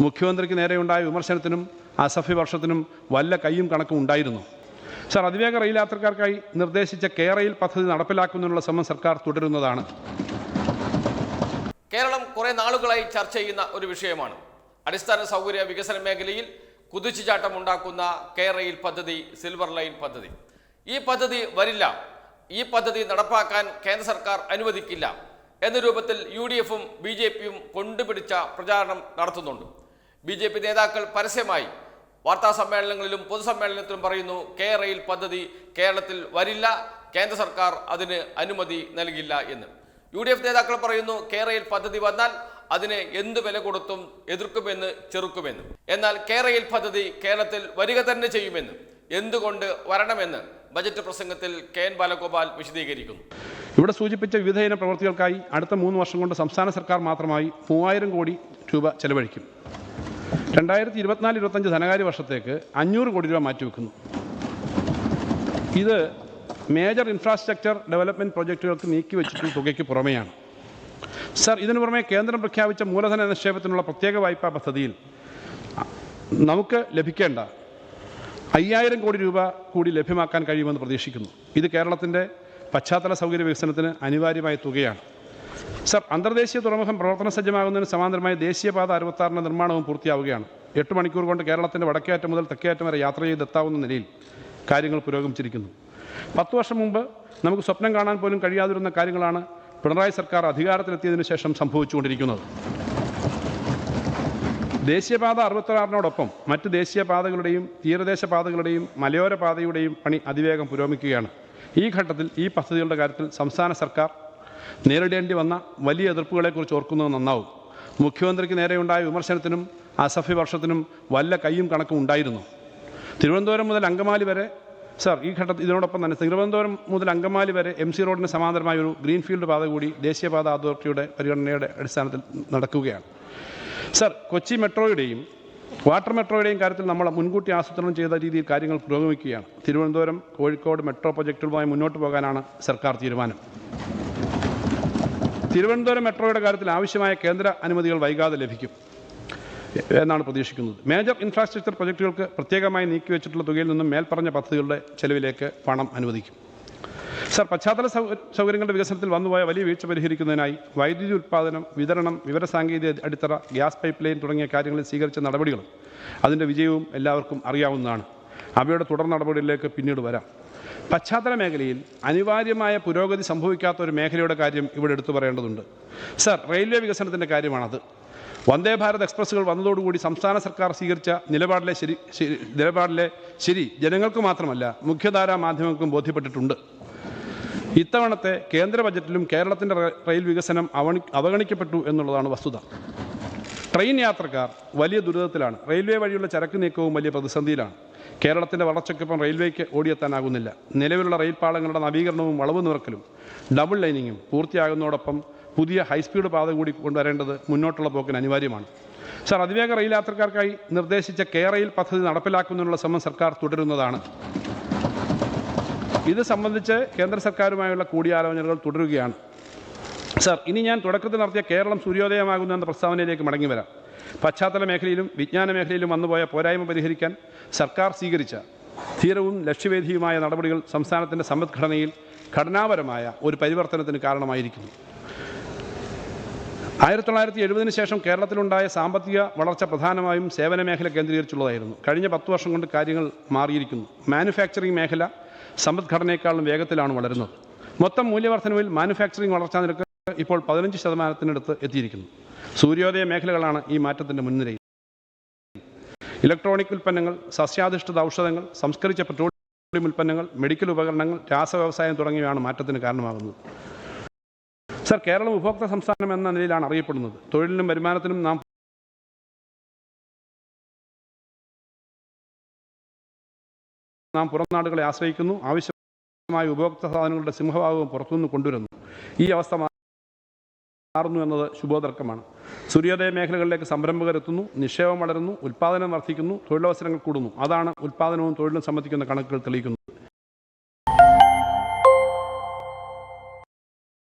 മുഖ്യമന്ത്രിക്ക് നേരെയുണ്ടായ വിമർശനത്തിനും അസഭ്യവർഷത്തിനും വല്ല കൈയും കണക്കും ഉണ്ടായിരുന്നു. സാർ അതിവേഗ റെയിൽ യാത്രക്കാർക്കായി നിർദ്ദേശിച്ച കെ റെയിൽ പദ്ധതി നടപ്പിലാക്കുന്നതിനുള്ള ശ്രമം സർക്കാർ തുടരുന്നതാണ്. കേരളം കുറെ നാളുകളായി ചർച്ച ചെയ്യുന്ന ഒരു വിഷയമാണ്. അടിസ്ഥാന സൗകര്യ വികസന മേഖലയിൽ കുതിച്ചുചാട്ടം ഉണ്ടാക്കുന്ന കെ റെയിൽ പദ്ധതി സിൽവർ ലൈൻ പദ്ധതി. ഈ പദ്ധതി വരില്ല. ഈ പദ്ധതി നടപ്പാക്കാൻ കേന്ദ്ര സർക്കാർ അനുവദിക്കില്ല. എന്ന രൂപത്തിൽ യു ഡി എഫും ബി ജെ പിയും കൊണ്ടുപിടിച്ച പ്രചാരണം നടത്തുന്നുണ്ട്. ബി ജെ പി നേതാക്കൾ പരസ്യമായി വാർത്താ സമ്മേളനങ്ങളിലും പൊതുസമ്മേളനത്തിലും പറയുന്നു കെ റെയിൽ പദ്ധതി കേരളത്തിൽ വരില്ല കേന്ദ്ര സർക്കാർ അതിന് അനുമതി നൽകില്ല എന്ന്. യു ഡി എഫ് നേതാക്കൾ പറയുന്നു കെ റെയിൽ പദ്ധതി വന്നാൽ അതിനെ എന്ത് വില കൊടുത്തും എതിർക്കുമെന്ന് ചെറുക്കുമെന്ന്. എന്നാൽ കെ റെയിൽ പദ്ധതി കേരളത്തിൽ വരിക തന്നെ ചെയ്യുമെന്ന്. എന്തുകൊണ്ട് വരണമെന്ന് ബജറ്റ് പ്രസംഗത്തിൽ കെ എൻ ബാലഗോപാൽ വിശദീകരിക്കുന്നു. ഇവിടെ സൂചിപ്പിച്ച വിവിധയിന പ്രവൃത്തികൾക്കായി അടുത്ത മൂന്ന് വർഷം കൊണ്ട് സംസ്ഥാന സർക്കാർ മാത്രമായി മൂവായിരം കോടി രൂപ ചെലവഴിക്കും. രണ്ടായിരത്തി ഇരുപത്തിനാല് ഇരുപത്തഞ്ച് ധനകാര്യ വർഷത്തേക്ക് അഞ്ഞൂറ് കോടി രൂപ മാറ്റിവെക്കുന്നു ഇത് മേജർ ഇൻഫ്രാസ്ട്രക്ചർ ഡെവലപ്മെന്റ് പ്രോജക്റ്റുകൾക്ക് നീക്കിവെച്ചിട്ടുള്ള തുകയ്ക്ക് പുറമെയാണ്. സർ ഇതിനു പുറമെ കേന്ദ്രം പ്രഖ്യാപിച്ച മൂലധന നിക്ഷേപത്തിനുള്ള പ്രത്യേക വായ്പാ പദ്ധതിയിൽ നമുക്ക് ലഭിക്കേണ്ട അയ്യായിരം കോടി രൂപ കൂടി ലഭ്യമാക്കാൻ കഴിയുമെന്ന് പ്രതീക്ഷിക്കുന്നു. ഇത് കേരളത്തിന്റെ പശ്ചാത്തല സൗകര്യ വികസനത്തിന് അനിവാര്യമായ തുകയാണ്. സർ അന്തർദേശീയ തുറമുഖം പ്രവർത്തന സജ്ജമാകുന്നതിന് സമാന്തരമായി ദേശീയപാത അറുപത്താറിന്റെ നിർമ്മാണവും പൂർത്തിയാവുകയാണ്. എട്ട് മണിക്കൂർ കൊണ്ട് കേരളത്തിന്റെ വടക്കേറ്റം മുതൽ തെക്കേറ്റം വരെ യാത്ര ചെയ്തെത്താവുന്ന നിലയിൽ കാര്യങ്ങൾ പുരോഗമിച്ചിരിക്കുന്നു. പത്ത് വർഷം മുമ്പ് നമുക്ക് സ്വപ്നം കാണാൻ പോലും കഴിയാതിരുന്ന കാര്യങ്ങളാണ് പിണറായി സർക്കാർ അധികാരത്തിലെത്തിയതിനു ശേഷം സംഭവിച്ചുകൊണ്ടിരിക്കുന്നത്. ദേശീയപാത അറുപത്താറിനോടൊപ്പം മറ്റ് ദേശീയപാതകളുടെയും തീരദേശ പാതകളുടെയും മലയോര പാതയുടെയും പണി അതിവേഗം പുരോഗമിക്കുകയാണ്. ഈ ഘട്ടത്തിൽ ഈ പദ്ധതികളുടെ കാര്യത്തിൽ സംസ്ഥാന സർക്കാർ നേരിടേണ്ടി വന്ന വലിയ എതിർപ്പുകളെക്കുറിച്ച് ഓർക്കുന്നത് നന്നാവും. മുഖ്യമന്ത്രിക്ക് നേരെയുണ്ടായ വിമർശനത്തിനും അസഭ്യവർഷത്തിനും വല്ല കൈയും കണക്കും ഉണ്ടായിരുന്നു. തിരുവനന്തപുരം മുതൽ അങ്കമാലി വരെ സർ ഈ ഘട്ടത്തിൽ ഇതിനോടൊപ്പം തന്നെ തിരുവനന്തപുരം മുതൽ അങ്കമാലി വരെ എം സി റോഡിന് സമാന്തരമായ ഒരു ഗ്രീൻഫീൽഡ് പാത കൂടി ദേശീയപാത അതോറിറ്റിയുടെ പരിഗണനയുടെ അടിസ്ഥാനത്തിൽ നടക്കുകയാണ്. സർ കൊച്ചി മെട്രോയുടെയും വാട്ടർ മെട്രോയുടെയും കാര്യത്തിൽ നമ്മൾ മുൻകൂട്ടി ആസൂത്രണം ചെയ്ത രീതിയിൽ കാര്യങ്ങൾ പുരോഗമിക്കുകയാണ്. തിരുവനന്തപുരം കോഴിക്കോട് മെട്രോ പ്രൊജക്റ്റുകളുമായി മുന്നോട്ട് പോകാനാണ് സർക്കാർ തീരുമാനം. തിരുവനന്തപുരം മെട്രോയുടെ കാര്യത്തിൽ ആവശ്യമായ കേന്ദ്ര അനുമതികൾ വൈകാതെ ലഭിക്കും എന്നാണ് പ്രതീക്ഷിക്കുന്നത്. മേജർ ഇൻഫ്രാസ്ട്രക്ചർ പ്രൊജക്റ്റുകൾക്ക് പ്രത്യേകമായി നീക്കിവെച്ചിട്ടുള്ള തുകയിൽ നിന്നും മേൽപ്പറഞ്ഞ പദ്ധതികളുടെ ചെലവിലേക്ക് പണം അനുവദിക്കും. സർ പശ്ചാത്തല സൗകര്യങ്ങളുടെ വികസനത്തിൽ വന്നുപോയ വലിയ വീഴ്ച പരിഹരിക്കുന്നതിനായി വൈദ്യുതി ഉൽപ്പാദനം വിതരണം വിവരസാങ്കേതിക അടിത്തറ ഗ്യാസ് പൈപ്പ് ലൈൻ തുടങ്ങിയ കാര്യങ്ങളിൽ സ്വീകരിച്ച നടപടികളും അതിന്റെ വിജയവും എല്ലാവർക്കും അറിയാവുന്നതാണ്. അവയുടെ തുടർ നടപടികളിലേക്ക് പിന്നീട് വരാം. പശ്ചാത്തല മേഖലയിൽ അനിവാര്യമായ പുരോഗതി സംഭവിക്കാത്ത ഒരു മേഖലയുടെ കാര്യം ഇവിടെ എടുത്തു പറയേണ്ടതുണ്ട്. സർ റെയിൽവേ വികസനത്തിന്റെ കാര്യമാണത്. വന്ദേ ഭാരത് എക്സ്പ്രസ്സുകൾ വന്നതോടുകൂടി സംസ്ഥാന സർക്കാർ സ്വീകരിച്ച നിലപാടിലെ ശരി നിലപാടിലെ ശരി ജനങ്ങൾക്ക് മാത്രമല്ല മുഖ്യധാരാ മാധ്യമങ്ങൾക്കും ബോധ്യപ്പെട്ടിട്ടുണ്ട്. ഇത്തവണത്തെ കേന്ദ്ര ബജറ്റിലും കേരളത്തിന്റെ റെയിൽ വികസനം അവണി അവഗണിക്കപ്പെട്ടു എന്നുള്ളതാണ് വസ്തുത. ട്രെയിൻ യാത്രക്കാർ വലിയ ദുരിതത്തിലാണ്. റെയിൽവേ വഴിയുള്ള ചരക്ക് നീക്കവും വലിയ പ്രതിസന്ധിയിലാണ്. കേരളത്തിന്റെ വളർച്ചയ്ക്കൊപ്പം റെയിൽവേക്ക് ഓടിയെത്താനാകുന്നില്ല. നിലവിലുള്ള റെയിൽ പാളങ്ങളുടെ നവീകരണവും വളവ് നിറക്കലും ഡബിൾ ലൈനിങ്ങും പൂർത്തിയാകുന്നതോടൊപ്പം പുതിയ ഹൈസ്പീഡ് പാത കൂടി കൊണ്ടുവരേണ്ടത് മുന്നോട്ടുള്ള പോക്കിന് അനിവാര്യമാണ്. സാർ അതിവേഗ റെയിൽ യാത്രക്കാർക്കായി നിർദ്ദേശിച്ച കെ റെയിൽ പദ്ധതി നടപ്പിലാക്കുന്നതിനുള്ള ശ്രമം സർക്കാർ തുടരുന്നതാണ്. ഇത് സംബന്ധിച്ച് കേന്ദ്ര സർക്കാരുമായുള്ള കൂടിയാലോചനകൾ തുടരുകയാണ്. സർ ഇനി ഞാൻ തുടക്കത്തിൽ നടത്തിയ കേരളം സൂര്യോദയമാകുന്നു എന്ന പ്രസ്താവനയിലേക്ക് മടങ്ങി വരാം. പശ്ചാത്തല മേഖലയിലും വിജ്ഞാന മേഖലയിലും വന്നുപോയ പോരായ്മ പരിഹരിക്കാൻ സർക്കാർ സ്വീകരിച്ച ധീരവും ലക്ഷ്യവേദിയുമായ നടപടികൾ സംസ്ഥാനത്തിന്റെ സമ്പദ്ഘടനയിൽ ഘടനാപരമായ ഒരു പരിവർത്തനത്തിന് കാരണമായിരിക്കുന്നു. ആയിരത്തി തൊള്ളായിരത്തി എഴുപതിന് ശേഷം കേരളത്തിലുണ്ടായ സാമ്പത്തിക വളർച്ച പ്രധാനമായും സേവന മേഖല കേന്ദ്രീകരിച്ചുള്ളതായിരുന്നു. കഴിഞ്ഞ പത്ത് വർഷം കൊണ്ട് കാര്യങ്ങൾ മാറിയിരിക്കുന്നു. മാനുഫാക്ചറിംഗ് മേഖല സമ്പദ്ഘടനയെക്കാളും വേഗത്തിലാണ് വളരുന്നത്. മൊത്തം മൂല്യവർദ്ധനവിൽ മാനുഫാക്ചറിംഗ് വളർച്ചാ നിരക്ക് ഇപ്പോൾ പതിനഞ്ച് ശതമാനത്തിനടുത്ത് എത്തിയിരിക്കുന്നു. സൂര്യോദയ മേഖലകളാണ് ഈ മാറ്റത്തിന്റെ മുൻനിരയിൽ. ഇലക്ട്രോണിക് ഉൽപ്പന്നങ്ങൾ സസ്യാധിഷ്ഠിത ഔഷധങ്ങൾ സംസ്കരിച്ച പെട്രോളിയം ഉൽപ്പന്നങ്ങൾ മെഡിക്കൽ ഉപകരണങ്ങൾ രാസവ്യവസായം തുടങ്ങിയവയാണ് മാറ്റത്തിന് കാരണമാകുന്നത്. സർ കേരളം ഉപഭോക്തൃ സംസ്ഥാനം എന്ന നിലയിലാണ് അറിയപ്പെടുന്നത്. തൊഴിലിനും വരുമാനത്തിനും നാം നാം പുറം നാടുകളെ ആശ്രയിക്കുന്നു. ആവശ്യമായ ഉപഭോക്തൃ സാധനങ്ങളുടെ സിംഹഭാഗവും പുറത്തുനിന്ന് കൊണ്ടുവരുന്നു. ഈ അവസ്ഥ മാറുന്നു എന്നത് ശുഭോതർക്കമാണ് സൂര്യോദയ മേഖലകളിലേക്ക് സംരംഭകർ എത്തുന്നു നിക്ഷേപം വളരുന്നു ഉൽപ്പാദനം വർദ്ധിക്കുന്നു തൊഴിലവസരങ്ങൾ കൂടുന്നു. അതാണ് ഉൽപ്പാദനവും തൊഴിലും സംബന്ധിക്കുന്ന കണക്കുകൾ തെളിയിക്കുന്നത്